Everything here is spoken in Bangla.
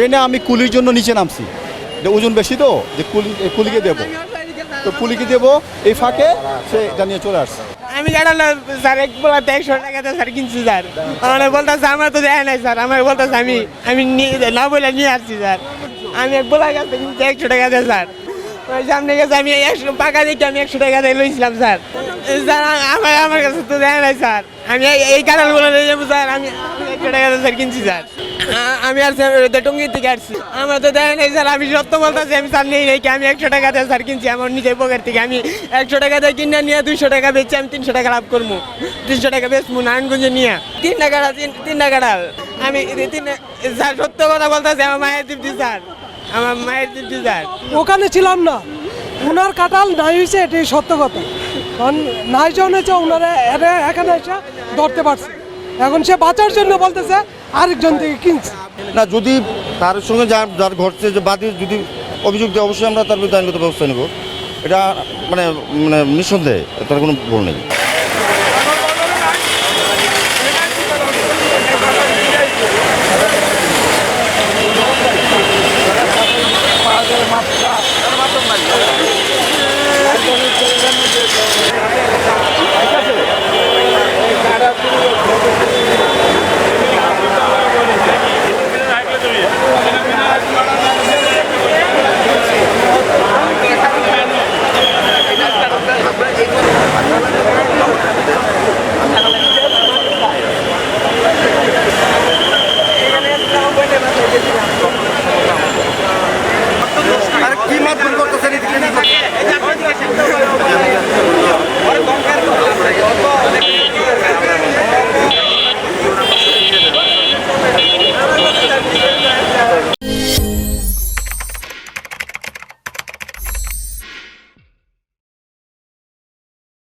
ট্রেনে আমি কুলির জন্য নিচে নামছি। ওজন বেশি তো, যে কুলি কুলিকে দেবো। তো কুলিকে দেবো, এই ফাঁকে সে এটা নিয়ে চলে আসছে। আমি জানাল স্যার, এক বলাতে একশো টাকাতে স্যার, কিনছি, স্যার। আমার বলতেছে, আমার তো দেয় নাই, স্যার। আমার বলতেছে, আমি আমি নিয়ে না বলে নিয়ে আসছি, স্যার। আমি এক বলার কাছে কিনছি, একশো টাকাতে স্যার। ওই সামনে গেছে, আমি একশো টাকা দেখে আমি একশো টাকা দিয়ে লইছিলাম, স্যার। স্যার আমার আমার কাছে তো দেয় নাই, স্যার। আমি এই- এই কারণ বলে নিয়ে যাব স্যার, আমি একশো টাকাতে স্যার, কিনছি, স্যার। আমি আর টঙ্গি থেকে আসছি। আমার তো দেয় নাই স্যার, আমি সত্য বলতেছি, আমি স্যার নেই নাকি আমি একশো টাকা দিয়ে স্যার কিনছি, আমার নিজের পকেট থেকে। আমি একশো টাকা দিয়ে কিনে নিয়ে দুইশো টাকা বেচছি, আমি তিনশো টাকা লাভ করব। তিনশো টাকা বেচবো নারায়ণগঞ্জে নিয়ে। তিন টাকাটা তিন তিন টাকাটা আমি তিন স্যার, সত্য কথা বলতেছি, আমার মায়ের তৃপ্তি, স্যার। আমার মায়ের তৃপ্তি, স্যার। ওখানে ছিলাম না। ওনার কাঁঠাল নাই হয়েছে এটাই সত্য কথা। কারণ নাই জন হয়েছে ওনারা এখানে এসে ধরতে পারছে। এখন সে বাঁচার জন্য বলতেছে আরেকজন থেকে কিনছে। না, যদি তার সঙ্গে যা যার ঘটছে, যে বাদী যদি অভিযোগ দেয়, অবশ্যই আমরা তার বিরুদ্ধে আইনগত ব্যবস্থা নেব। এটা মানে মানে নিঃসন্দেহে, তার কোনো ভুল নেই।